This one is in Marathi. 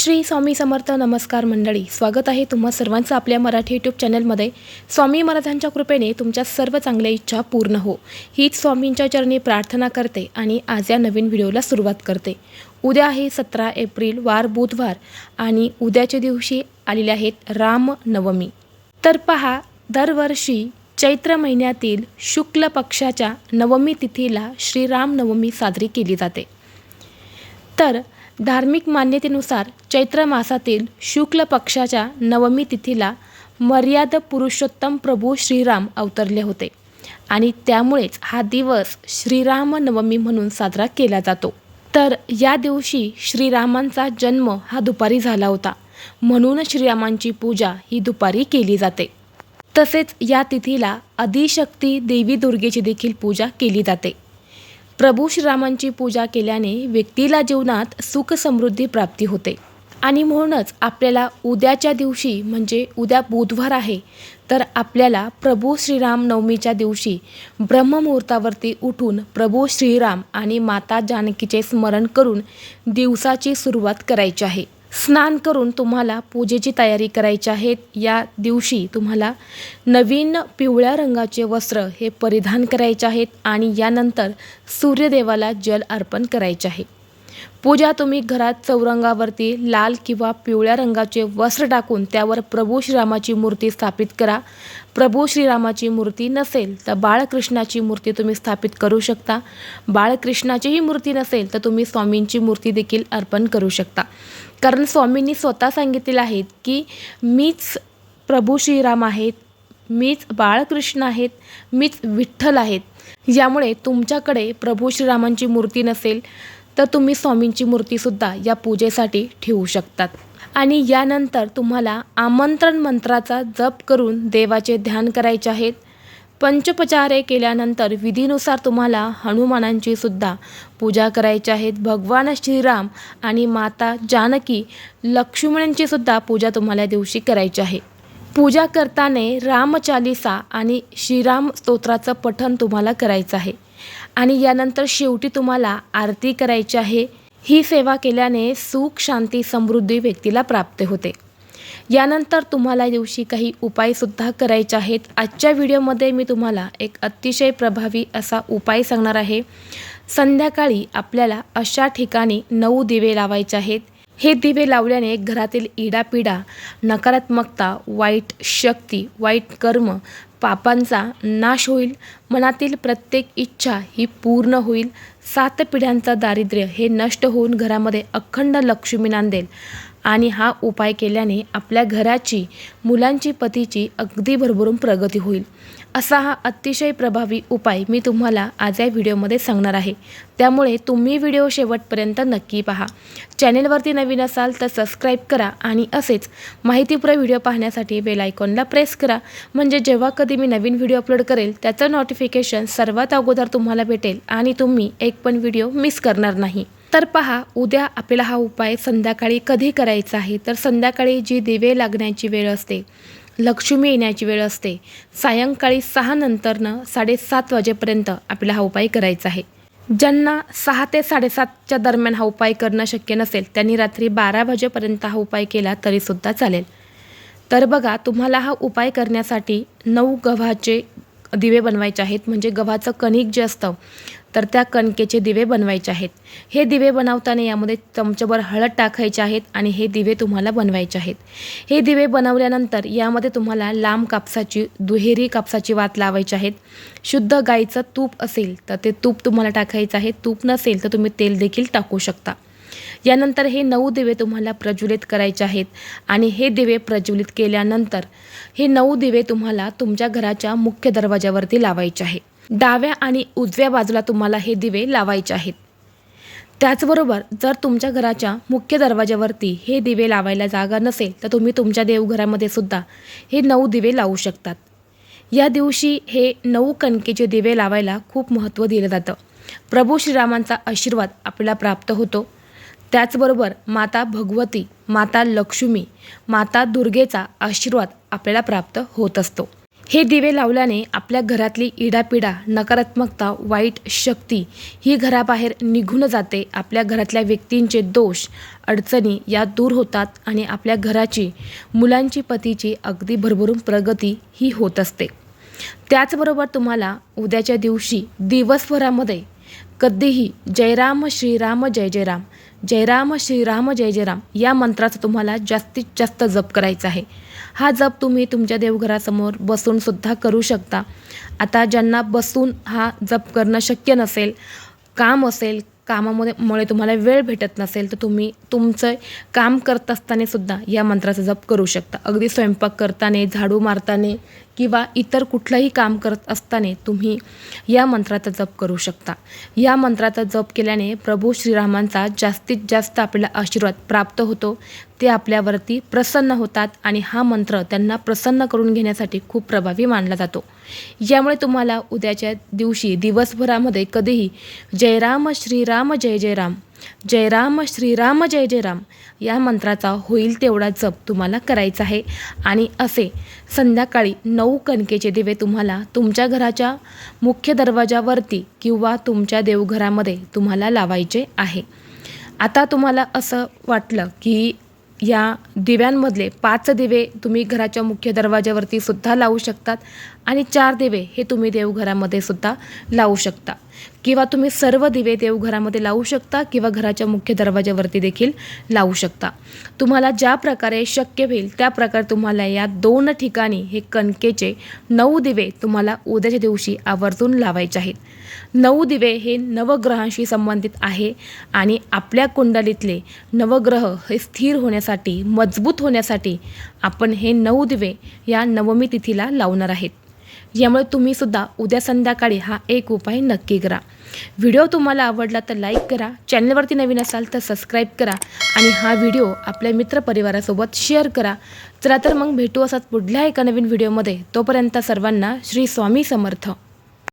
श्री स्वामी समर्थ नमस्कार मंडळी स्वागत आहे तुम्हा सर्वांचं आपल्या मराठी यूट्यूब चॅनलमध्ये. स्वामी महाराजांच्या कृपेने तुमच्या सर्व चांगल्या इच्छा पूर्ण हो. हीच स्वामींच्या चरणी प्रार्थना करते आणि आज या नवीन व्हिडिओला सुरुवात करते. उद्या आहे सतरा एप्रिल वार बुधवार आणि उद्याच्या दिवशी आलेले आहेत रामनवमी तर पहा दरवर्षी चैत्र महिन्यातील शुक्ल पक्षाच्या नवमी तिथीला श्रीरामनवमी साजरी केली जाते. तर धार्मिक मान्यतेनुसार चैत्र मासातील शुक्ल पक्षाच्या नवमी तिथीला मर्याद पुरुषोत्तम प्रभू श्रीराम अवतरले होते. आणि त्यामुळेच हा दिवस श्रीराम नवमी म्हणून साजरा केला जातो. तर या दिवशी श्रीरामांचा जन्म हा दुपारी झाला होता. म्हणून श्रीरामांची पूजा ही दुपारी केली जाते. तसेच या तिथीला अधिशक्ती देवी दुर्गेची देखील पूजा केली जाते. प्रभू श्रीरामांची पूजा केल्याने व्यक्तीला जीवनात सुख समृद्धी प्राप्ती होते. आणि म्हणूनच आपल्याला उद्याच्या दिवशी म्हणजे उद्या बुधवार आहे तर आपल्याला प्रभू श्रीराम नवमीच्या दिवशी ब्रह्ममुहूर्तावरती उठून प्रभू श्रीराम आणि माता जानकीचे स्मरण करून दिवसाची सुरुवात करायची आहे. स्नान करून तुम्हाला पूजेची तयारी करायची आहे. या दिवशी तुम्हाला नवीन पिवळ्या रंगाचे वस्त्र हे परिधान करायचे आहेत आणि यानंतर सूर्यदेवाला जल अर्पण करायचे आहे. पूजा तुम्ही घरात चौरंगावरती लाल किंवा पिवळ्या रंगाचे वस्त्र टाकून त्यावर प्रभू श्रीरामाची मूर्ती स्थापित करा. प्रभू श्रीरामाची मूर्ती नसेल तर बाळकृष्णाची मूर्ती तुम्ही स्थापित करू शकता. बाळकृष्णाचीही मूर्ती नसेल तर तुम्ही स्वामींची मूर्ती देखील अर्पण करू शकता. कारण स्वामींनी स्वतः सांगितलेलं आहेत की मीच प्रभू श्रीराम आहेत मीच बाळकृष्ण आहेत मीच विठ्ठल आहेत. यामुळे तुमच्याकडे प्रभू श्रीरामांची मूर्ती नसेल तर तुम्ही स्वामींची मूर्तीसुद्धा या पूजेसाठी ठेवू शकतात. आणि यानंतर तुम्हाला आमंत्रण मंत्राचा जप करून देवाचे ध्यान करायचे आहेत. पंचोपचारे केल्यानंतर विधीनुसार तुम्हाला हनुमानांची सुद्धा पूजा करायची आहेत भगवान श्रीराम आणि माता जानकी लक्ष्मणांची सुद्धा पूजा तुम्हाला दिवशी करायची आहे. पूजा करताना रामचालिसा आणि श्रीराम स्तोत्राचं पठण तुम्हाला करायचं आहे. आणि यानंतर शेवटी तुम्हाला आरती करायची आहे. ही सेवा केल्याने सुख शांती समृद्धी व्यक्तीला प्राप्त होते. यानंतर तुम्हाला या दिवशी काही उपायसुद्धा करायचे आहेत. आजच्या व्हिडिओमध्ये मी तुम्हाला एक अतिशय प्रभावी असा उपाय सांगणार आहे. संध्याकाळी आपल्याला अशा ठिकाणी नऊ दिवे लावायचे आहेत. हे दिवे लावल्याने घरातील इडापिडा नकारात्मकता वाईट शक्ती वाईट कर्म पापांचा नाश होईल. मनातील प्रत्येक इच्छा ही पूर्ण होईल. सात पिढ्यांचा दारिद्र्य हे नष्ट होऊन घरामध्ये अखंड लक्ष्मी नांदेल. आणि हा उपाय केल्याने आपल्या घराची मुलांची पतीची अगदी भरभरून प्रगती होईल. असा हा अतिशय प्रभावी उपाय मी तुम्हाला आज या व्हिडिओमध्ये सांगणार आहे. त्यामुळे तुम्ही व्हिडिओ शेवटपर्यंत नक्की पहा. चॅनेलवरती नवीन असाल तर सबस्क्राईब करा आणि असेच माहितीपूर्ण व्हिडिओ पाहण्यासाठी बेल आयकॉनला प्रेस करा. म्हणजे जेव्हा कधी मी नवीन व्हिडिओ अपलोड करेल त्याचं नोटिफिकेशन सर्वात अगोदर तुम्हाला भेटेल आणि तुम्ही एक पण व्हिडिओ मिस करणार नाही. तर पहा उद्या आपल्याला हा उपाय संध्याकाळी कधी करायचा आहे? तर संध्याकाळी जी दिवे लागण्याची वेळ असते लक्ष्मी येण्याची वेळ असते सायंकाळी सहा नंतरनं साडेसात वाजेपर्यंत आपल्याला हा उपाय करायचा आहे. ज्यांना सहा ते साडेसातच्या दरम्यान हा उपाय करणं शक्य नसेल त्यांनी रात्री बारा वाजेपर्यंत हा उपाय केला तरीसुद्धा चालेल. तर बघा तुम्हाला हा उपाय करण्यासाठी नऊ गव्हाचे दिवे बनवायचे आहेत. म्हणजे गव्हाचं कणिक जे असतं तर त्या कणकेचे दिवे बनवायचे आहेत. हे दिवे बनवताना यामध्ये चमच्याभर हळद टाकायचे आहेत आणि हे दिवे तुम्हाला बनवायचे आहेत. हे दिवे बनवल्यानंतर यामध्ये तुम्हाला लांब कापसाची दुहेरी कापसाची वात लावायची आहेत. शुद्ध गाईचं तूप असेल तर ते तूप तुम्हाला टाकायचं आहे. तूप नसेल तर तुम्ही तेल देखील टाकू शकता. यानंतर हे नऊ दिवे तुम्हाला प्रज्वलित करायचे आहेत. आणि हे दिवे प्रज्वलित केल्यानंतर हे नऊ दिवे तुम्हाला तुमच्या घराच्या मुख्य दरवाजावरती लावायचे आहे डाव्या आणि उजव्या बाजूला तुम्हाला हे दिवे लावायचे आहेत. त्याचबरोबर जर तुमच्या घराच्या मुख्य दरवाजावरती हे दिवे लावायला जागा नसेल तर तुम्ही तुमच्या देवघरामध्ये सुद्धा हे नऊ दिवे लावू शकतात. या दिवशी हे नऊ कणकेचे दिवे लावायला खूप महत्त्व दिलं जातं. प्रभू श्रीरामांचा आशीर्वाद आपल्याला प्राप्त होतो. त्याचबरोबर माता भगवती माता लक्ष्मी माता दुर्गेचा आशीर्वाद आपल्याला प्राप्त होत असतो. हे दिवे लावल्याने आपल्या घरातली इडापिडा नकारात्मकता वाईट शक्ती ही घराबाहेर निघून जाते. आपल्या घरातल्या व्यक्तींचे दोष अडचणी या दूर होतात आणि आपल्या घराची मुलांची पतीची अगदी भरभरून प्रगती ही होत असते. त्याचबरोबर तुम्हाला उद्याच्या दिवशी दिवसभरामध्ये कधीही जयराम श्रीराम जय जयराम जयराम श्रीराम जय जयराम या मंत्राचा तुम्हाला जास्तीत जास्त जप करायचा आहे. हा जप तुम्ही तुमच्या देवघरासमोर बसूनसुद्धा करू शकता. आता ज्यांना बसून हा जप करणं शक्य नसेल काम असेल कामामध्ये मुळे तुम्हाला वेळ भेटत नसेल तर तुम्ही तुमचं काम करत असताना सुद्धा या मंत्राचा जप करू शकता. अगदी स्वयंपाक करताना झाडू मारताना किंवा इतर कुठलंही काम करत असताना तुम्ही या मंत्राचा जप करू शकता. या मंत्राचा जप केल्याने प्रभू श्रीरामांचा जास्तीत जास्त आपल्याला आशीर्वाद प्राप्त होतो. ते आपल्यावरती प्रसन्न होतात आणि हा मंत्र त्यांना प्रसन्न करून घेण्यासाठी खूप प्रभावी मानला जातो. यामुळे तुम्हाला उद्याच्या दिवशी दिवसभरामध्ये कधीही जयराम श्रीराम जय जय जयराम जय राम श्रीराम जय जय राम या मंत्राचा होईल तेवढा जप तुम्हाला करायचा आहे. आणि असे संध्याकाळी नऊ कणकेचे दिवे तुम्हाला तुमच्या घराच्या मुख्य दरवाजावरती किंवा तुमच्या देवघरामध्ये तुम्हाला लावायचे आहे. आता तुम्हाला असं वाटलं की या दिव्यांमधले पाच दिवे तुम्ही घराच्या मुख्य दरवाजावरती सुद्धा लावू शकतात आणि चार दिवे हे तुम्ही देवघरामध्ये सुद्धा लावू शकता. किंवा तुम्ही सर्व दिवे देवघरामध्ये लावू शकता किंवा घराच्या मुख्य दरवाजावरती देखील लावू शकता. तुम्हाला ज्या प्रकारे शक्य होईल त्या प्रकारे तुम्हाला या दोन ठिकाणी हे कणकेचे नऊ दिवे तुम्हाला उद्याच्या दिवशी आवर्जून लावायचे आहेत. नऊ दिवे हे नवग्रहांशी संबंधित आहे आणि आपल्या कुंडलीतले नवग्रह हे स्थिर होण्यासाठी मजबूत होण्यासाठी आपण हे नऊ दिवे या नवमी तिथीला लावणार आहेत. यामुळे तुम्हीसुद्धा उद्या संध्याकाळी हा एक उपाय नक्की करा. व्हिडिओ तुम्हाला आवडला तर लाईक करा चॅनलवरती नवीन असाल तर सबस्क्राईब करा आणि हा व्हिडिओ आपल्या मित्रपरिवारासोबत शेअर करा. चला तर मग भेटू असाच पुढल्या एका नवीन व्हिडिओमध्ये. तोपर्यंत सर्वांना श्री स्वामी समर्थ.